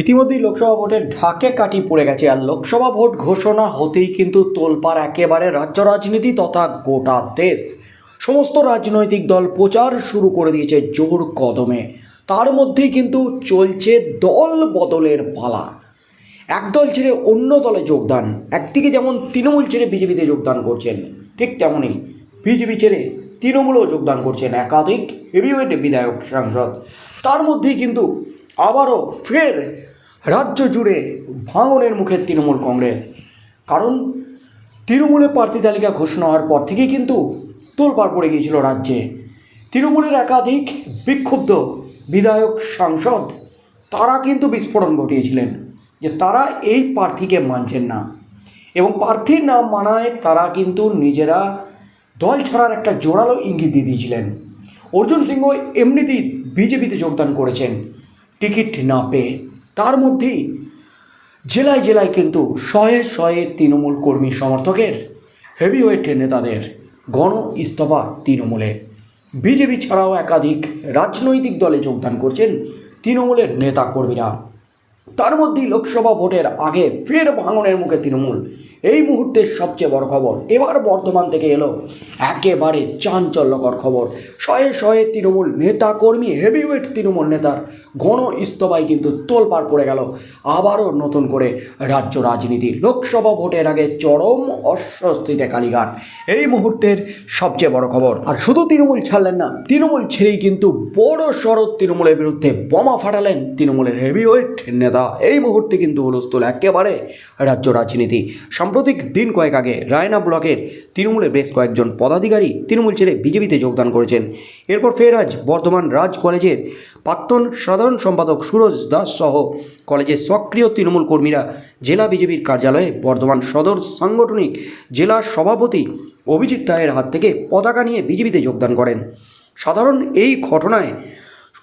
ইতিমধ্যেই লোকসভা ভোটের ঢাকে কাটি পড়ে গেছে আর লোকসভা ভোট ঘোষণা হতেই কিন্তু তোলপাড় একেবারে রাজ্য রাজনীতি তথা গোটা দেশ। সমস্ত রাজনৈতিক দল প্রচার শুরু করে দিয়েছে জোর কদমে। তার মধ্যেই কিন্তু চলছে দল বদলের পালা। এক দল ছেড়ে অন্য দলে যোগদান, একদিকে যেমন তৃণমূল ছেড়ে বিজেপিতে যোগদান করছেন, ঠিক তেমনই বিজেপি ছেড়ে তৃণমূলেও যোগদান করছেন একাধিক হেভিওয়েট বিধায়ক সাংসদ। তার মধ্যেই কিন্তু আবারও ফের রাজ্য জুড়ে ভাঙনের মুখে তৃণমূল কংগ্রেস। কারণ তৃণমূলের প্রার্থী তালিকা ঘোষণা হওয়ার পর থেকেই কিন্তু তোলপাড় পড়ে গিয়েছিল রাজ্যে। তৃণমূলের একাধিক বিক্ষুব্ধ বিধায়ক সাংসদ, তারা কিন্তু বিস্ফোরণ ঘটিয়েছিলেন যে তারা এই প্রার্থীকে মানছেন না। এবং প্রার্থীর নাম মানায় তারা কিন্তু নিজেরা দল ছাড়ার একটা জোরালো ইঙ্গিত দিয়ে দিয়েছিলেন। অর্জুন সিংহ এমনিতেই বিজেপিতে যোগদান করেছেন। টিকিট না পেয়ে। তার মধ্যেই জেলায় জেলায় কিন্তু শয়ে শয়ে তৃণমূল কর্মী সমর্থকের হেভিওয়েট নেতাদের গণ ইস্তফা তৃণমূলে। বিজেপি ছাড়াও একাধিক রাজনৈতিক দলে যোগদান করছেন তৃণমূলের নেতা কর্মীরা তার মধ্যেই লোকসভা ভোটের আগে ফের ভাঙনের মুখে তৃণমূল। এই মুহূর্তের সবচেয়ে বড় খবর। এবার বর্ধমান থেকে এলো একেবারে চাঞ্চল্যকর খবর। শয়ে শয়ে তৃণমূল নেতা কর্মী হেভিওয়েট তৃণমূল নেতার গণ ইস্তফায় কিন্তু তোলপাড় পড়ে গেল। আবারও নতুন করে রাজ্য রাজনীতি। লোকসভা ভোটের আগে চরম অস্বস্তিতে কালীঘাট। এই মুহূর্তের সবচেয়ে বড় খবর। আর শুধু তৃণমূল ছাড়লেন না, তৃণমূল ছেড়েই কিন্তু বড় শরৎ তৃণমূলের বিরুদ্ধে বোমা ফাটালেন তৃণমূলের হেভিওয়েট নেতা। এই মুহূর্তে কিন্তু হুলস্থুল একেবারে রাজ্য রাজনীতি। সাম্প্রতিক দিন কয়েক আগে রায়না ব্লকের তৃণমূলের বেশ কয়েকজন পদাধিকারী তৃণমূল ছেড়ে বিজেপিতে যোগদান করেছেন। এরপর ফের আজ বর্ধমান রাজ কলেজের প্রাক্তন সাধারণ সম্পাদক সুরজ দাস সহ কলেজের সক্রিয় তৃণমূল কর্মীরা জেলা বিজেপির কার্যালয়ে বর্ধমান সদর সাংগঠনিক জেলা সভাপতি অভিজিৎ রায়ের হাত থেকে পতাকা নিয়ে বিজেপিতে যোগদান করেন। সাধারণ এই ঘটনায়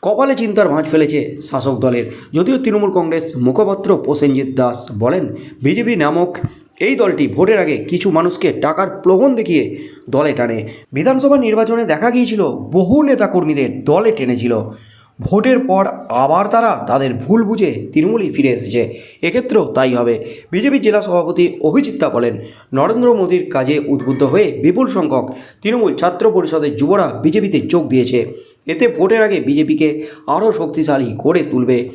কপালে চিন্তার ভাঁজ ফেলেছে শাসক দলের। যদিও তৃণমূল কংগ্রেস মুখপাত্র প্রসেনজিৎ দাস বলেন, বিজেপি নামক এই দলটি ভোটের আগে কিছু মানুষকে টাকার প্রলোভন দেখিয়ে দলে টানে। বিধানসভা নির্বাচনে দেখা গিয়েছিল, বহু নেতাকর্মীদের দলে টেনেছিল। ভোটের পর আবার তারা তাদের ভুল বুঝে তৃণমূলই ফিরে এসেছে। এক্ষেত্রেও তাই হবে। বিজেপি জেলা সভাপতি অভিজিৎতা বলেন, নরেন্দ্র মোদীর কাজে উদ্বুদ্ধ হয়ে বিপুল সংখ্যক তৃণমূল ছাত্র পরিষদের যুবরা বিজেপিতে যোগ দিয়েছে। এতে ভোটের আগে বিজেপিকে আরও শক্তিশালী করে তুলবে।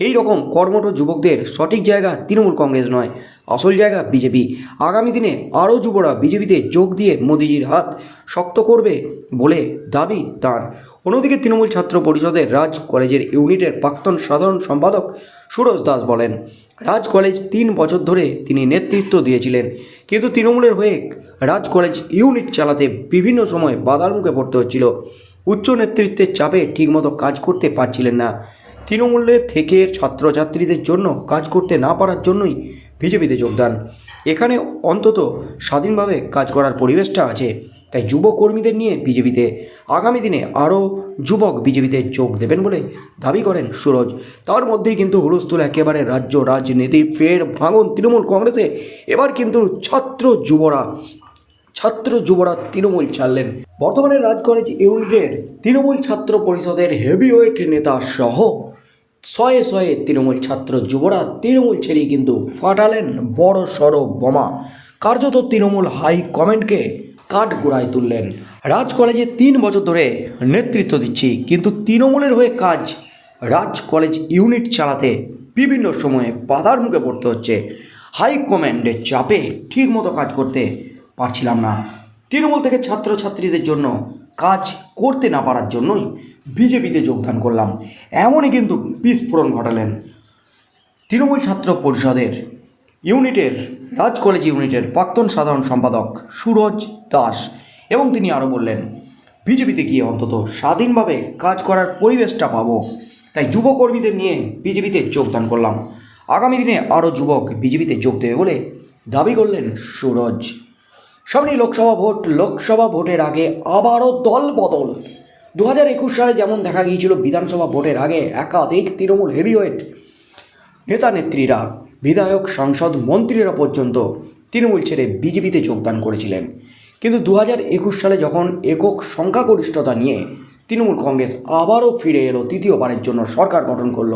এই রকম কর্মঠ যুবকদের সঠিক জায়গা তৃণমূল কংগ্রেস নয়, আসল জায়গা বিজেপি। আগামী দিনে আরও যুবরা বিজেপিতে যোগ দিয়ে মোদিজির হাত শক্ত করবে বলে দাবি তার। অন্যদিকে তৃণমূল ছাত্র পরিষদের রাজ কলেজের ইউনিটের প্রাক্তন সাধারণ সম্পাদক সুরজ দাস বলেন, রাজ কলেজ তিন বছর ধরে তিনি নেতৃত্ব দিয়েছিলেন, কিন্তু তৃণমূলের হয়ে রাজ কলেজ ইউনিট চালাতে বিভিন্ন সময় বাধার মুখে পড়তে হচ্ছিল। উচ্চ নেতৃত্বের চাপে ঠিকমতো কাজ করতে পারছিলেন না। তৃণমূলের থেকে ছাত্রছাত্রীদের জন্য কাজ করতে না পারার জন্যই বিজেপিতে যোগদান। এখানে অন্তত স্বাধীনভাবে কাজ করার পরিবেশটা আছে, তাই যুব কর্মীদের নিয়ে বিজেপিতে আগামী দিনে আরও যুবক বিজেপিতে যোগ দেবেন বলে দাবি করেন সুরজ। তার মধ্যেই কিন্তু হুলস্থুল একেবারে রাজ্য রাজনীতি, ফের ভাঙন তৃণমূল কংগ্রেসে। এবার কিন্তু ছাত্র যুবরা ছাত্র যুবরা তৃণমূল ছাড়লেন। বর্তমানে রাজ কলেজ ইউনিটের তৃণমূল ছাত্র পরিষদের হেভিওয়েট নেতা সহ শয়ে শয়ে তৃণমূল ছাত্র যুবরা তৃণমূল ছেড়েই কিন্তু ফাটালেন বড় সড়ো বোমা। কার্যত তৃণমূল হাই কমেন্টকে কাঠ গোড়ায় তুললেন। রাজ কলেজে তিন বছর ধরে নেতৃত্ব দিচ্ছি, কিন্তু তৃণমূলের হয়ে কাজ রাজ কলেজ ইউনিট চালাতে বিভিন্ন সময়ে বাধার মুখে পড়তে হচ্ছে। হাই কমান্ডের চাপে ঠিকমতো কাজ করতে পারছিলাম না। তৃণমূল থেকে ছাত্রছাত্রীদের জন্য কাজ করতে না পারার জন্যই বিজেপিতে যোগদান করলাম। এমনই কিন্তু বিস্ফোরণ ঘটালেন তৃণমূল ছাত্র পরিষদের ইউনিটের, রাজ কলেজ ইউনিটের প্রাক্তন সাধারণ সম্পাদক সুরজ দাস এবং তিনি আরও বললেন, বিজেপিতে গিয়ে অন্তত স্বাধীনভাবে কাজ করার পরিবেশটা পাবো। তাই যুবকর্মীদের নিয়ে বিজেপিতে যোগদান করলাম। আগামী দিনে আরও যুবক বিজেপিতে যোগ দেবে বলে দাবি করলেন সুরজ। সামনেই লোকসভা ভোট, লোকসভা ভোটের আগে আবারও দল বদল দু হাজার একুশ সালে যেমন দেখা গিয়েছিল, বিধানসভা ভোটের আগে একাধিক তৃণমূল হেভিওয়েট নেতা নেত্রীরা, বিধায়ক, সাংসদ, মন্ত্রীরা পর্যন্ত তৃণমূল ছেড়ে বিজেপিতে যোগদান করেছিলেন। কিন্তু দু হাজার একুশ সালে যখন একক সংখ্যাগরিষ্ঠতা নিয়ে তৃণমূল কংগ্রেস আবারও ফিরে এলো তৃতীয়বারের জন্য সরকার গঠন করল,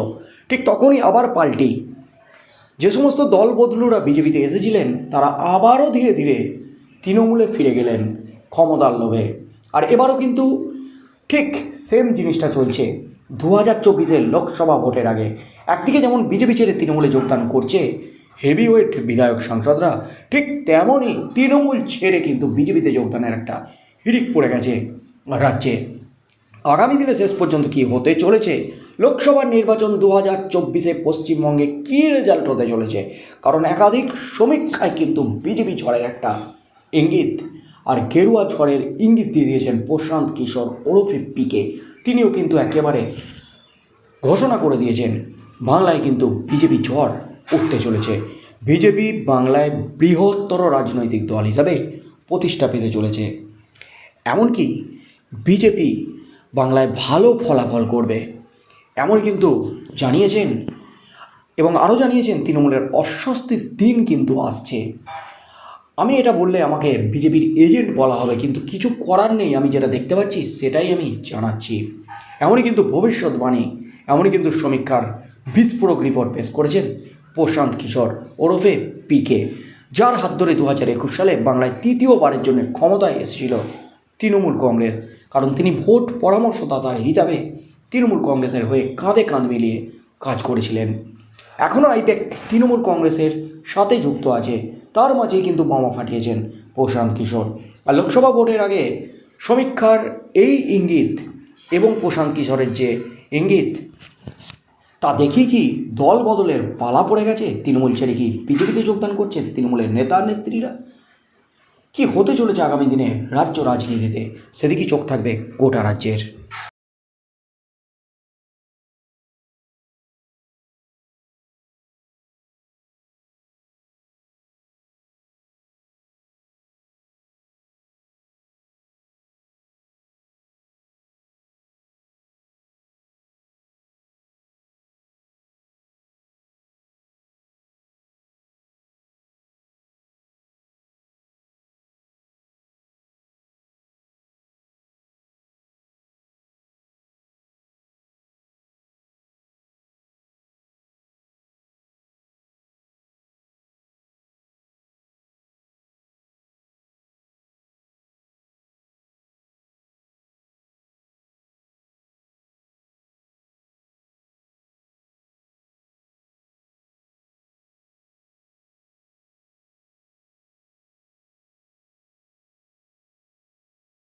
ঠিক তখনই আবার পাল্টি। যে সমস্ত দল বদলুরা বিজেপিতে এসেছিলেন, তারা আবারও ধীরে ধীরে তৃণমূলে ফিরে গেলেন ক্ষমতার লোভে। আর এবারও কিন্তু ঠিক সেম জিনিসটা চলছে। দু হাজার চব্বিশের লোকসভা ভোটের আগে একদিকে যেমন বিজেপি ছেড়ে তৃণমূলে যোগদান করছে হেভিওয়েট বিধায়ক সাংসদরা ঠিক তেমনই তৃণমূল ছেড়ে কিন্তু বিজেপিতে যোগদানের একটা হিড়িক পড়ে গেছে রাজ্যে। আগামী দিনে শেষ পর্যন্ত কি হতে চলেছে? লোকসভা নির্বাচন দু হাজার চব্বিশে পশ্চিমবঙ্গে কী রেজাল্ট হতে চলেছে? কারণ একাধিক সমীক্ষায় কিন্তু বিজেপি ঝড়ের একটা ইঙ্গিত। আর গেরুয়া ঝড়ের ইঙ্গিত দিয়ে দিয়েছেন প্রশান্ত কিশোর ওরফে পিকে। তিনিও কিন্তু একেবারে ঘোষণা করে দিয়েছেন, বাংলায় কিন্তু বিজেপি ঝড় উঠতে চলেছে। বিজেপি বাংলায় বৃহত্তর রাজনৈতিক দল হিসাবে প্রতিষ্ঠা পেতে চলেছে। এমনকি বিজেপি বাংলায় ভালো ফলাফল করবে এমন কিন্তু জানিয়েছেন এবং আরও জানিয়েছেন তৃণমূলের অস্বস্তির দিন কিন্তু আসছে। আমি এটা বললে আমাকে বিজেপির এজেন্ট বলা হবে, কিন্তু কিছু করার নেই, আমি যেটা দেখতে পাচ্ছি সেটাই আমি জানাচ্ছি। এমনই কিন্তু ভবিষ্যৎবাণী, এমনই কিন্তু সমীক্ষার বিস্ফোরক রিপোর্ট পেশ করেছেন প্রশান্ত কিশোর ওরফে পিকে যার হাত ধরে দু হাজার একুশ সালে বাংলায় তৃতীয়বারের জন্য ক্ষমতায় এসেছিল তৃণমূল কংগ্রেস, কারণ তিনি ভোট পরামর্শদাতার হিসাবে তৃণমূল কংগ্রেসের হয়ে কাঁধে কাঁধ মিলিয়ে কাজ করেছিলেন। এখনও আইপ্যাক তৃণমূল কংগ্রেসের সাথে যুক্ত আছে। তার মাঝেই কিন্তু বোমা ফাটিয়েছেন প্রশান্ত কিশোর। আর লোকসভা ভোটের আগে সমীক্ষার এই ইঙ্গিত এবং প্রশান্ত কিশোরের যে ইঙ্গিত, তা দেখি কি দল বদলের পালা পড়ে গেছে? তৃণমূল ছেড়ে কি বিজেপিতে যোগদান করছেন তৃণমূলের নেতা নেত্রীরা? কি হতে চলেছে আগামী দিনে রাজ্য রাজনীতিতে? সেদিকেই চোখ থাকবে গোটা রাজ্যের।